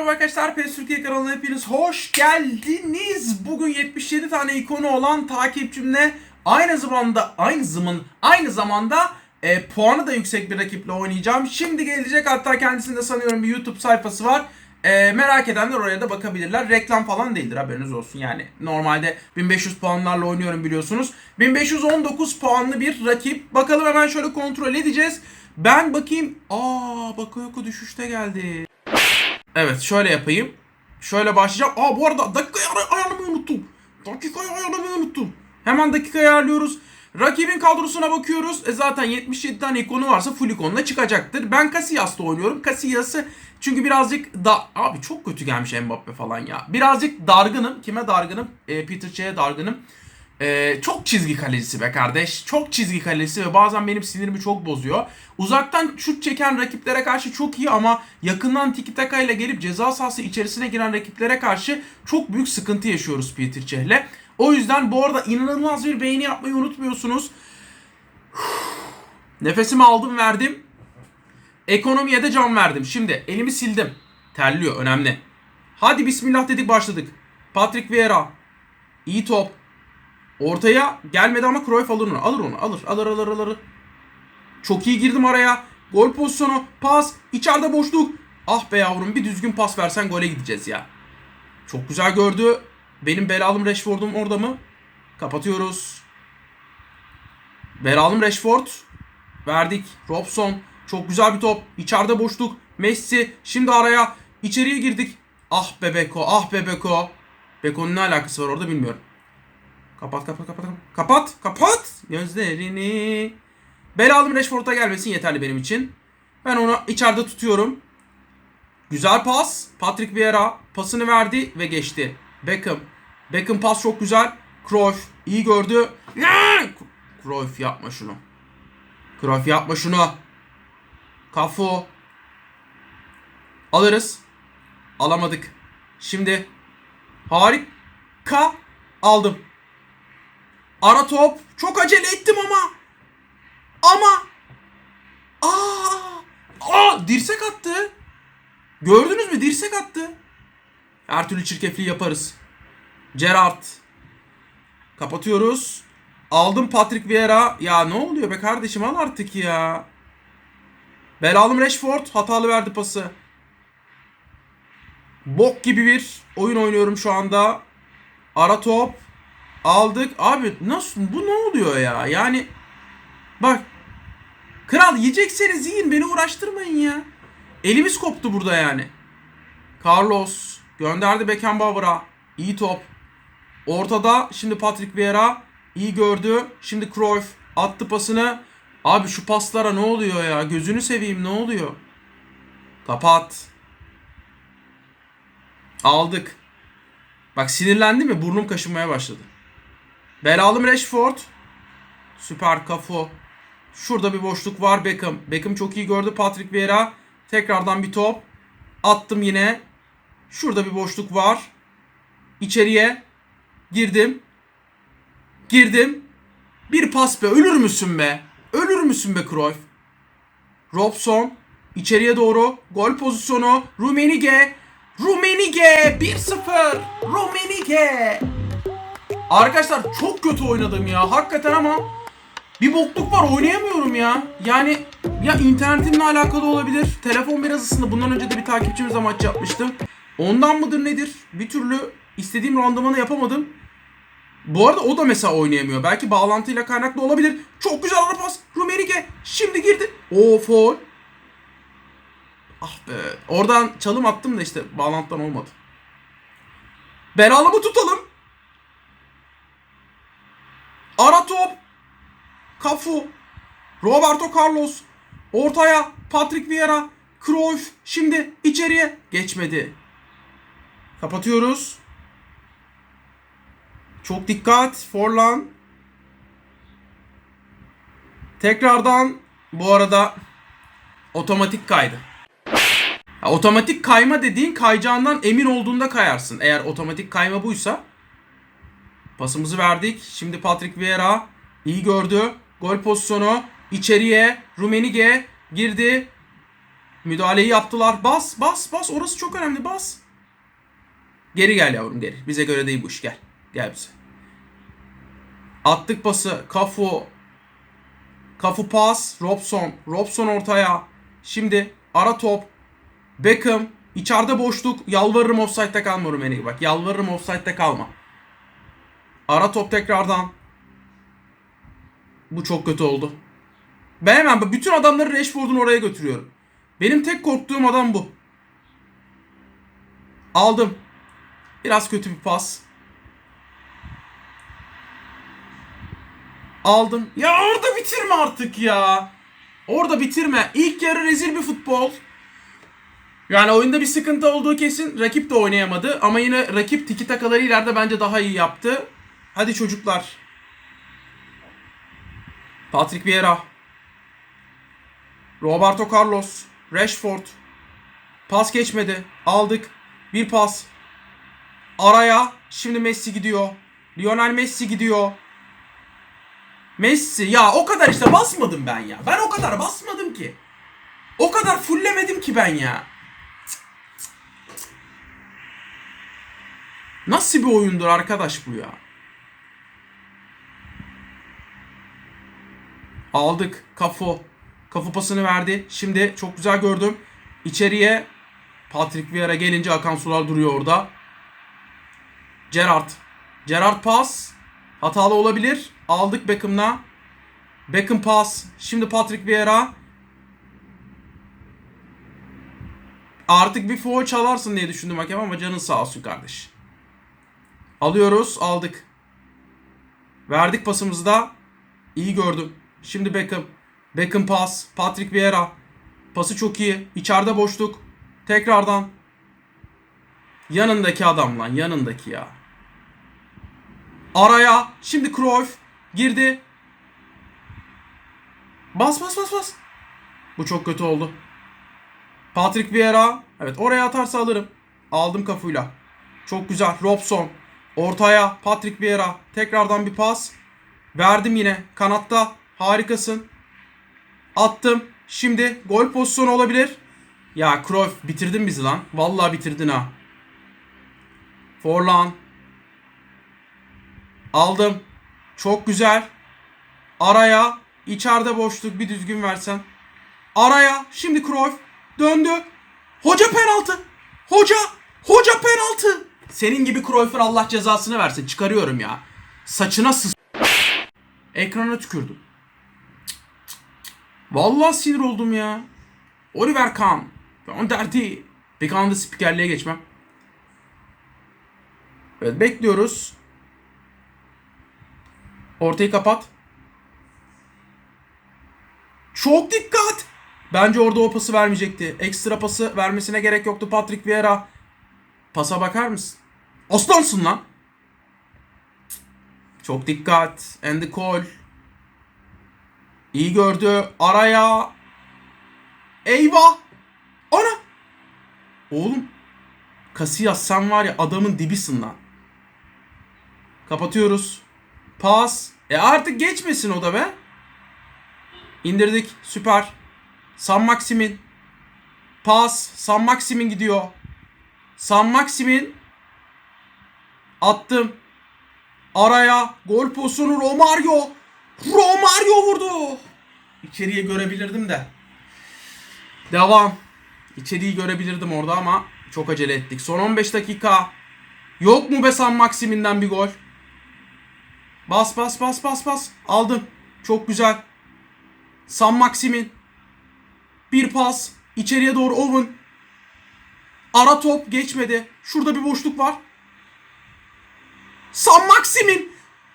merhaba arkadaşlar. PES Türkiye kanalına hepiniz hoş geldiniz. Bugün 77 tane ikonu olan takipçimle aynı zamanda aynı zaman aynı zamanda e, puanı da yüksek bir rakiple oynayacağım. Şimdi gelecek hatta kendisinde sanıyorum bir YouTube sayfası var. E, merak edenler oraya da bakabilirler. Reklam falan değildir haberiniz olsun yani. Normalde 1500 puanlarla oynuyorum biliyorsunuz. 1519 puanlı bir rakip. Bakalım hemen şöyle kontrol edeceğiz. Ben bakayım. Aa Bakayoko düşüşte geldi. Evet şöyle yapayım. Şöyle başlayacağım. Aa bu arada dakikayı ay- ayarlamayı unuttum. Dakikayı ayarlamayı unuttum. Hemen dakikayı ayarlıyoruz. Rakibin kadrosuna bakıyoruz. E zaten 77 tane ikonu varsa full ikonla çıkacaktır. Ben Casillas'ta oynuyorum. Casillas'ı çünkü birazcık da abi çok kötü gelmiş Mbappe falan ya. Birazcık dargınım. Kime dargınım? E, Peter Çe'ye dargınım. Ee, çok çizgi kalecisi be kardeş. Çok çizgi kalecisi ve bazen benim sinirimi çok bozuyor. Uzaktan şut çeken rakiplere karşı çok iyi ama yakından tiki taka ile gelip ceza sahası içerisine giren rakiplere karşı çok büyük sıkıntı yaşıyoruz Peter Çeh'le. O yüzden bu arada inanılmaz bir beğeni yapmayı unutmuyorsunuz. Nefesimi aldım verdim. Ekonomiye de can verdim. Şimdi elimi sildim. Terliyor önemli. Hadi bismillah dedik başladık. Patrick Vieira. İyi top. Ortaya gelmedi ama Cruyff alır onu. Alır onu. Alır. Alır alır alır. Çok iyi girdim araya. Gol pozisyonu. Pas. içeride boşluk. Ah be yavrum bir düzgün pas versen gole gideceğiz ya. Çok güzel gördü. Benim belalım Rashford'um orada mı? Kapatıyoruz. Belalım Rashford. Verdik. Robson. Çok güzel bir top. İçeride boşluk. Messi. Şimdi araya. içeriye girdik. Ah be Beko. Ah be Beko. Beko'nun ne alakası var orada bilmiyorum. Kapat kapat kapat kapat. Kapat gözlerini. Belalım Rashford'a gelmesin yeterli benim için. Ben onu içeride tutuyorum. Güzel pas. Patrick Vieira pasını verdi ve geçti. Beckham. Beckham pas çok güzel. Cruyff iyi gördü. Cruyff yapma şunu. Cruyff yapma şunu. Kafu. Alırız. Alamadık. Şimdi harika aldım. Ara top. Çok acele ettim ama. Ama. Aa! Aa! Dirsek attı. Gördünüz mü? Dirsek attı. Her türlü çirkefliği yaparız. Gerrard. Kapatıyoruz. Aldım Patrick Vieira. Ya ne oluyor be kardeşim al artık ya. Belalım Rashford hatalı verdi pası. Bok gibi bir oyun oynuyorum şu anda. Ara top. Aldık. Abi nasıl bu ne oluyor ya? Yani bak Kral yiyecekseniz yiyin beni uğraştırmayın ya. Elimiz koptu burada yani. Carlos gönderdi Beckenbauer'a. İyi top. Ortada şimdi Patrick Vieira iyi gördü. Şimdi Cruyff attı pasını. Abi şu paslara ne oluyor ya? Gözünü seveyim ne oluyor? Kapat. Aldık. Bak sinirlendi mi? Burnum kaşınmaya başladı. Belalım Rashford. Süper kafu. Şurada bir boşluk var Beckham. Beckham çok iyi gördü Patrick Vieira. Tekrardan bir top. Attım yine. Şurada bir boşluk var. İçeriye girdim. Girdim. Bir pas be. Ölür müsün be? Ölür müsün be Cruyff? Robson içeriye doğru gol pozisyonu. Rumenige. Rumenige 1-0. Rumenige. Arkadaşlar çok kötü oynadım ya. Hakikaten ama bir bokluk var oynayamıyorum ya. Yani ya internetimle alakalı olabilir. Telefon biraz ısındı. Bundan önce de bir takipçimizle maç yapmıştım. Ondan mıdır nedir? Bir türlü istediğim randımanı yapamadım. Bu arada o da mesela oynayamıyor. Belki bağlantıyla kaynaklı olabilir. Çok güzel ara pas. Rumenige şimdi girdi. O foul. Ah be. Oradan çalım attım da işte bağlantıdan olmadı. Belalımı tutalım. Ara top. Cafu, Roberto Carlos, ortaya Patrick Vieira, Cruyff, şimdi içeriye geçmedi. Kapatıyoruz. Çok dikkat Forlan. Tekrardan bu arada otomatik kaydı. Ha, otomatik kayma dediğin kayacağından emin olduğunda kayarsın. Eğer otomatik kayma buysa. Pasımızı verdik. Şimdi Patrick Vieira iyi gördü. Gol pozisyonu içeriye Rumenige girdi. Müdahaleyi yaptılar. Bas bas bas orası çok önemli bas. Geri gel yavrum geri. Bize göre değil bu iş gel. Gel bize. Attık pası. Kafu. Kafu pas. Robson. Robson ortaya. Şimdi ara top. Beckham. İçeride boşluk. Yalvarırım offside'de kalma Rummenigge. Bak yalvarırım offside'de kalma. Ara top tekrardan. Bu çok kötü oldu. Ben hemen bütün adamları Rashford'un oraya götürüyorum. Benim tek korktuğum adam bu. Aldım. Biraz kötü bir pas. Aldım. Ya orada bitirme artık ya. Orada bitirme. İlk yarı rezil bir futbol. Yani oyunda bir sıkıntı olduğu kesin. Rakip de oynayamadı. Ama yine rakip tiki takaları ileride bence daha iyi yaptı. Hadi çocuklar. Patrick Vieira. Roberto Carlos. Rashford. Pas geçmedi. Aldık. Bir pas. Araya. Şimdi Messi gidiyor. Lionel Messi gidiyor. Messi. Ya o kadar işte basmadım ben ya. Ben o kadar basmadım ki. O kadar fullemedim ki ben ya. Nasıl bir oyundur arkadaş bu ya? Aldık. Kafu. Kafu pasını verdi. Şimdi çok güzel gördüm. İçeriye Patrick Vieira gelince akan sular duruyor orada. Gerrard. Gerrard pas. Hatalı olabilir. Aldık Beckham'la. Beckham pas. Şimdi Patrick Vieira. Artık bir foul çalarsın diye düşündüm hakem ama canın sağ olsun kardeş. Alıyoruz. Aldık. Verdik pasımızı da. İyi gördüm. Şimdi Beckham. Beckham pas. Patrick Vieira. Pası çok iyi. İçeride boşluk. Tekrardan. Yanındaki adam lan. Yanındaki ya. Araya. Şimdi Cruyff. Girdi. Bas bas bas bas. Bu çok kötü oldu. Patrick Vieira. Evet oraya atarsa alırım. Aldım kafuyla. Çok güzel. Robson. Ortaya Patrick Vieira. Tekrardan bir pas. Verdim yine. Kanatta. Harikasın. Attım. Şimdi gol pozisyonu olabilir. Ya Cruyff bitirdin bizi lan. Vallahi bitirdin ha. Forlan. Aldım. Çok güzel. Araya. içeride boşluk bir düzgün versen. Araya. Şimdi Cruyff. Döndü. Hoca penaltı. Hoca. Hoca penaltı. Senin gibi Cruyff'un Allah cezasını versin. Çıkarıyorum ya. Saçına sıs... Ekrana tükürdüm. Vallahi sinir oldum ya. Oliver Kahn. On derdi. Anda spikerliğe geçmem. Evet bekliyoruz. Ortayı kapat. Çok dikkat. Bence orada o pası vermeyecekti. Ekstra pası vermesine gerek yoktu Patrick Vieira. Pasa bakar mısın? Aslansın lan. Çok dikkat. Andy Cole. İyi gördü. Araya. Eyvah. Ana. Oğlum. Casillas sen var ya adamın dibisin lan. Kapatıyoruz. Pas. E artık geçmesin o da be. İndirdik. Süper. San Maximin. Pas. San Maximin gidiyor. San Maximin. Attım. Araya. Gol pozisyonu Romario. Romario vurdu. İçeriye görebilirdim de. Devam. İçeriği görebilirdim orada ama çok acele ettik. Son 15 dakika. Yok mu be San Maximin'den bir gol? Bas bas bas bas bas. Aldım. Çok güzel. San Maximin. Bir pas. İçeriye doğru Owen. Ara top geçmedi. Şurada bir boşluk var. San Maximin.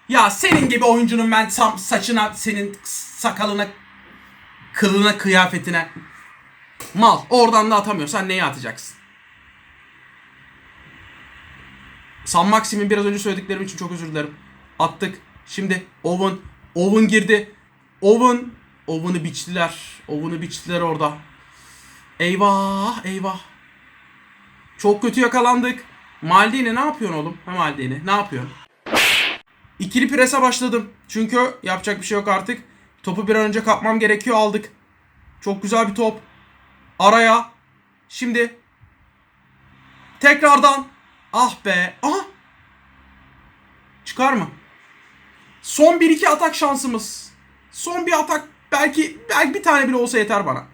Ya senin gibi oyuncunun ben sam saçına, senin sakalına, kılına, kıyafetine mal. Oradan da atamıyorsan neye atacaksın? San Maximin biraz önce söylediklerim için çok özür dilerim. Attık. Şimdi Owen. Owen girdi. Owen. Owen'ı biçtiler. Owen'ı biçtiler orada. Eyvah eyvah. Çok kötü yakalandık. Maldini ne yapıyorsun oğlum? Ha Maldini ne yapıyorsun? İkili prese başladım. Çünkü yapacak bir şey yok artık. Topu bir an önce kapmam gerekiyor aldık. Çok güzel bir top. Araya. Şimdi. Tekrardan. Ah be. Aha. Çıkar mı? Son 1-2 atak şansımız. Son bir atak belki belki bir tane bile olsa yeter bana.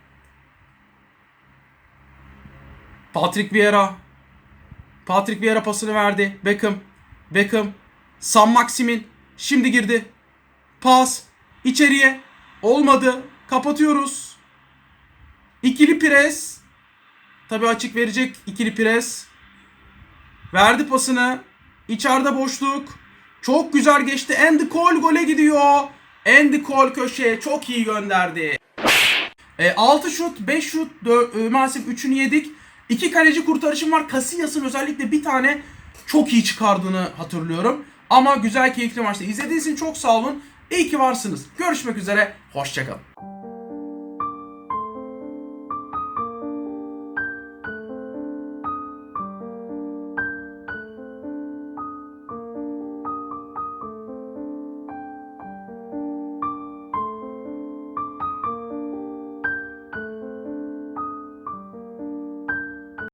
Patrick Vieira. Patrick Vieira pasını verdi. Beckham. Beckham. San Maximin. Şimdi girdi. Pas. içeriye. Olmadı. Kapatıyoruz. İkili pres. Tabi açık verecek ikili pres. Verdi pasını. İçeride boşluk. Çok güzel geçti. Andy Cole gole gidiyor. Andy Cole köşeye çok iyi gönderdi. E, 6 şut, 5 şut, dö- e, maalesef 3'ünü yedik. 2 kaleci kurtarışım var. Casillas'ın özellikle bir tane çok iyi çıkardığını hatırlıyorum. Ama güzel keyifli maçta. İzlediğiniz için çok sağ olun. İyi ki varsınız. Görüşmek üzere. Hoşçakalın.